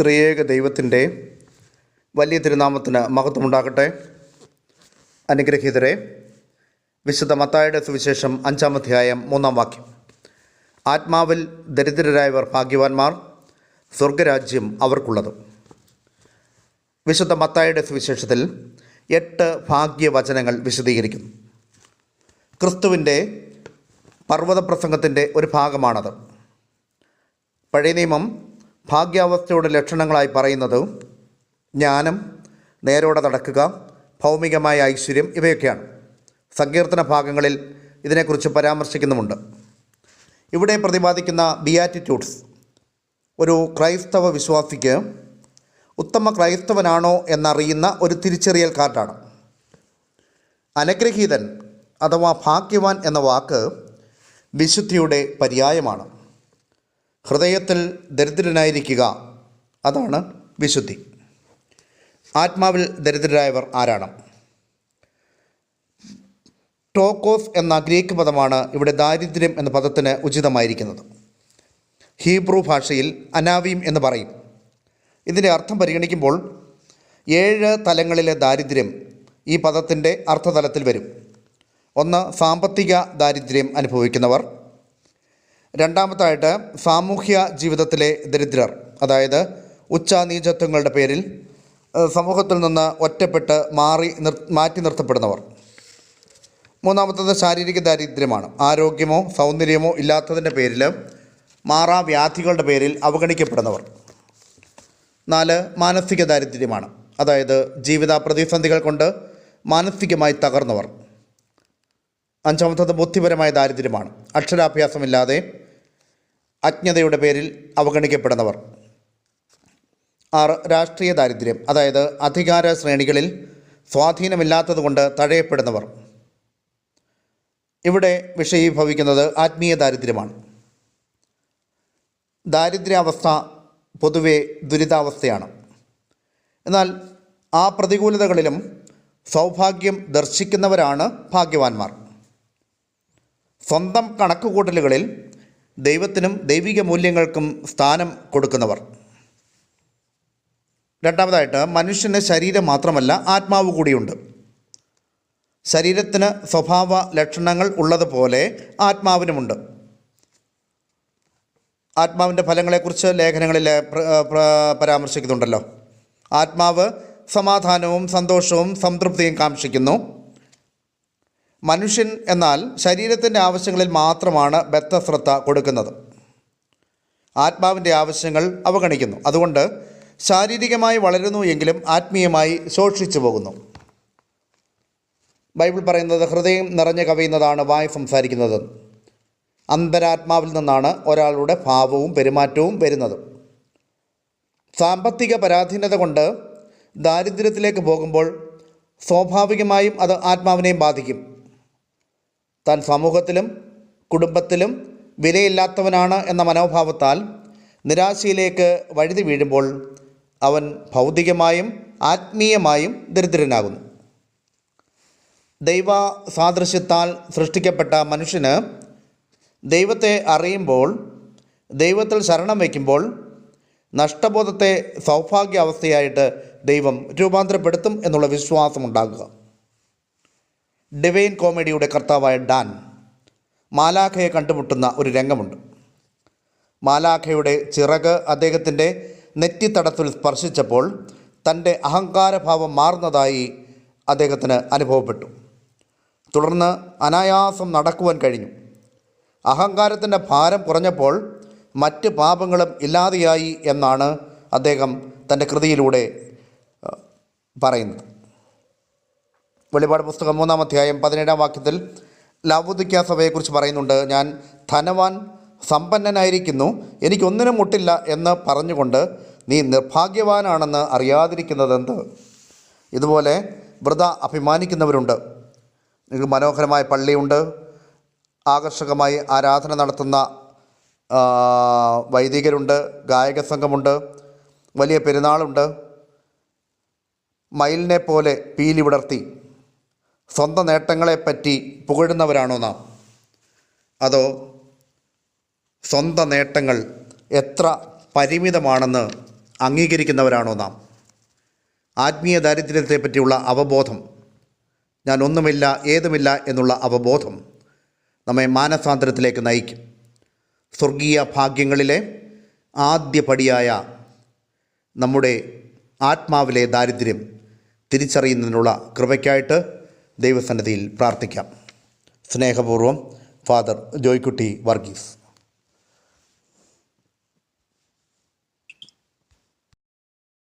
ത്രിയേക ദൈവത്തിന്റെ വലിയ തിരുനാമത്തിന് മഹത്വമുണ്ടാകട്ടെ. അനുഗ്രഹീതരെ വിശുദ്ധ മത്തായുടെ സുവിശേഷം അഞ്ചാം അധ്യായം മൂന്നാം വാക്യം. ആത്മാവിൽ ദരിദ്രരായവർ ഭാഗ്യവാന്മാർ സ്വർഗരാജ്യം അവർക്കുള്ളത്. വിശുദ്ധ മത്തായുടെ സുവിശേഷത്തിൽ എട്ട് ഭാഗ്യവചനങ്ങൾ വിശദീകരിക്കുന്നു. ക്രിസ്തുവിന്റെ പർവത പ്രസംഗത്തിന്റെ ഒരു ഭാഗമാണത്. പഴയ നിയമം ഭാഗ്യാവസ്ഥയുടെ ലക്ഷണങ്ങളായി പറയുന്നത് ജ്ഞാനം നേരോടെ നടക്കുക ഭൗമികമായ ഐശ്വര്യം ഇവയൊക്കെയാണ്. സങ്കീർത്തന ഭാഗങ്ങളിൽ ഇതിനെക്കുറിച്ച് പരാമർശിക്കുന്നുമുണ്ട്. ഇവിടെ പ്രതിപാദിക്കുന്ന ബിയാറ്റിറ്റ്യൂഡ്സ്. ഒരു ക്രൈസ്തവ വിശ്വാസിക്ക് ഉത്തമ ക്രൈസ്തവനാണോ എന്നറിയുന്ന ഒരു തിരിച്ചറിയൽ കാർഡാണ്. അനുഗ്രഹീതൻ അഥവാ ഭാഗ്യവാൻ എന്ന വാക്ക് വിശുദ്ധിയുടെ പര്യായമാണ്. ഹൃദയത്തിൽ ദരിദ്രനായിരിക്കുക. അതാണ് വിശുദ്ധി. ആത്മാവിൽ ദരിദ്രരായവർ ആരാണ്? ടോക്കോസ് എന്ന ഗ്രീക്ക് പദമാണ് ഇവിടെ ദാരിദ്ര്യം എന്ന പദത്തിന് ഉചിതമായിരിക്കുന്നത്. ഹീബ്രു ഭാഷയിൽ അനാവീം എന്ന് പറയും. ഇതിന്റെ അർത്ഥം പരിഗണിക്കുമ്പോൾ ഏഴ് തലങ്ങളിലെ ദാരിദ്ര്യം ഈ പദത്തിന്റെ അർത്ഥതലത്തിൽ വരും. ഒന്ന് സാമ്പത്തിക ദാരിദ്ര്യം അനുഭവിക്കുന്നവർ രണ്ടാമത്തായിട്ട് സാമൂഹ്യ ജീവിതത്തിലെ ദരിദ്രർ അതായത് ഉച്ച നീചത്വങ്ങളുടെ പേരിൽ സമൂഹത്തിൽ നിന്ന് ഒറ്റപ്പെട്ട് മാറി നിർ മാറ്റി നിർത്തപ്പെടുന്നവർ. മൂന്നാമത്തത് ശാരീരിക ദാരിദ്ര്യമാണ്. ആരോഗ്യമോ സൗന്ദര്യമോ ഇല്ലാത്തതിന്റെ പേരിൽ മാറാവ്യാധികളുടെ പേരിൽ അവഗണിക്കപ്പെടുന്നവർ. നാല് മാനസിക ദാരിദ്ര്യമാണ്. അതായത് ജീവിത പ്രതിസന്ധികൾ കൊണ്ട് മാനസികമായി തകർന്നവർ. അഞ്ചാമത്തത് ബുദ്ധിപരമായ ദാരിദ്ര്യമാണ്. അക്ഷരാഭ്യാസമില്ലാതെ അജ്ഞതയുടെ പേരിൽ അവഗണിക്കപ്പെടുന്നവർ. ആറ് രാഷ്ട്രീയ ദാരിദ്ര്യം അതായത് അധികാര ശ്രേണികളിൽ സ്വാധീനമില്ലാത്തതുകൊണ്ട് തഴയപ്പെടുന്നവർ. ഇവിടെ വിഷയീഭവിക്കുന്നത് ആത്മീയ ദാരിദ്ര്യമാണ്. ദാരിദ്ര്യാവസ്ഥ പൊതുവെ ദുരിതാവസ്ഥയാണ്. എന്നാൽ ആ പ്രതികൂലതകളിലും സൗഭാഗ്യം ദർശിക്കുന്നവരാണ് ഭാഗ്യവാന്മാർ. സ്വന്തം കണക്കുകൂട്ടലുകളിൽ ദൈവത്തിനും ദൈവിക മൂല്യങ്ങൾക്കും സ്ഥാനം കൊടുക്കുന്നവർ. രണ്ടാമതായിട്ട് മനുഷ്യന് ശരീരം മാത്രമല്ല ആത്മാവ് കൂടിയുണ്ട്. ശരീരത്തിന് സ്വഭാവ ലക്ഷണങ്ങൾ ഉള്ളതുപോലെ ആത്മാവിനുമുണ്ട്. ആത്മാവിന്റെ ഫലങ്ങളെക്കുറിച്ച് ലേഖനങ്ങളിൽ പ്ര- പ്ര- പരാമർശിക്കുന്നുണ്ടല്ലോ. ആത്മാവ് സമാധാനവും സന്തോഷവും സംതൃപ്തിയും കാക്ഷിക്കുന്നു മനുഷ്യൻ എന്നാൽ ശരീരത്തിന്റെ ആവശ്യങ്ങളിൽ മാത്രമാണ് ബദ്ധശ്രദ്ധ കൊടുക്കുന്നത്. ആത്മാവിന്റെ ആവശ്യങ്ങൾ അവഗണിക്കുന്നു. അതുകൊണ്ട് ശാരീരികമായി വളരുന്നു എങ്കിലും ആത്മീയമായി ശോഷിച്ചു പോകുന്നു. ബൈബിൾ പറയുന്നത് ഹൃദയം നിറഞ്ഞു കവിയുന്നതാണ് വായു സംസാരിക്കുന്നത്. അന്തരാത്മാവിൽ നിന്നാണ് ഒരാളുടെ ഭാവവും പെരുമാറ്റവും വരുന്നത്. സാമ്പത്തിക പരാധീനത കൊണ്ട് ദാരിദ്ര്യത്തിലേക്ക് പോകുമ്പോൾ സ്വാഭാവികമായും അത് ആത്മാവിനെയും ബാധിക്കും. താൻ സമൂഹത്തിലും കുടുംബത്തിലും വിലയില്ലാത്തവനാണ് എന്ന മനോഭാവത്താൽ നിരാശയിലേക്ക് വഴുതി വീഴുമ്പോൾ അവൻ ഭൗതികമായും ആത്മീയമായും ദരിദ്രനാകുന്നു. ദൈവ സാദൃശ്യത്താൽ സൃഷ്ടിക്കപ്പെട്ട മനുഷ്യന് ദൈവത്തെ അറിയുമ്പോൾ ദൈവത്തിൽ ശരണം വയ്ക്കുമ്പോൾ നഷ്ടബോധത്തെ സൗഭാഗ്യാവസ്ഥയായിട്ട് ദൈവം രൂപാന്തരപ്പെടുത്തും എന്നുള്ള വിശ്വാസമുണ്ടാകുക. ഡിവൈൻ കോമഡിയുടെ കർത്താവായ ഡാൻ മാലാഖയെ കണ്ടുമുട്ടുന്ന ഒരു രംഗമുണ്ട്. മാലാഖയുടെ ചിറക് അദ്ദേഹത്തിന്റെ നെറ്റിത്തടത്തിൽ സ്പർശിച്ചപ്പോൾ തന്റെ അഹങ്കാരഭാവം മാറുന്നതായി അദ്ദേഹത്തിന് അനുഭവപ്പെട്ടു. തുടർന്ന് അനായാസം നടക്കുവാൻ കഴിഞ്ഞു. അഹങ്കാരത്തിന്റെ ഭാരം കുറഞ്ഞപ്പോൾ മറ്റ് പാപങ്ങളും ഇല്ലാതെയായി എന്നാണ് അദ്ദേഹം തന്റെ കൃതിയിലൂടെ പറയുന്നത്. വെളിപാട് പുസ്തകം മൂന്നാം അധ്യായം പതിനേഴാം വാക്യത്തിൽ ലാവുദിക്ക സഭയെക്കുറിച്ച് പറയുന്നുണ്ട്. ഞാൻ ധനവാൻ സമ്പന്നനായിരിക്കുന്നു എനിക്കൊന്നിനും മുട്ടില്ല എന്ന് പറഞ്ഞുകൊണ്ട് നീ നിർഭാഗ്യവാനാണെന്ന് അറിയാതിരിക്കുന്നതെന്ത്? ഇതുപോലെ വൃത അഭിമാനിക്കുന്നവരുണ്ട്. നിങ്ങൾക്ക് മനോഹരമായ പള്ളിയുണ്ട്. ആകർഷകമായി ആരാധന നടത്തുന്ന വൈദികരുണ്ട്. ഗായക സംഘമുണ്ട്. വലിയ പെരുന്നാളുണ്ട്. മയിലിനെ പോലെ പീലി വിടർത്തി. സ്വന്തം നേട്ടങ്ങളെപ്പറ്റി പുകഴുന്നവരാണോ നാം? അതോ സ്വന്തം നേട്ടങ്ങൾ എത്ര പരിമിതമാണെന്ന് അംഗീകരിക്കുന്നവരാണോ നാം? ആത്മീയ ദാരിദ്ര്യത്തെപ്പറ്റിയുള്ള അവബോധം ഞാൻ ഒന്നുമില്ല ഏതുമില്ല എന്നുള്ള അവബോധം നമ്മെ മാനസാന്തരത്തിലേക്ക് നയിക്കും. സ്വർഗീയ ഭാഗ്യങ്ങളിലെ ആദ്യപടിയായ നമ്മുടെ ആത്മാവിലെ ദാരിദ്ര്യം തിരിച്ചറിയുന്നതിനുള്ള കൃപയ്ക്കായിട്ട് ദൈവസന്നിധിയിൽ പ്രാർത്ഥിക്കാം. സ്നേഹപൂർവം ഫാദർ ജോയ്ക്കുട്ടി വർഗീസ്.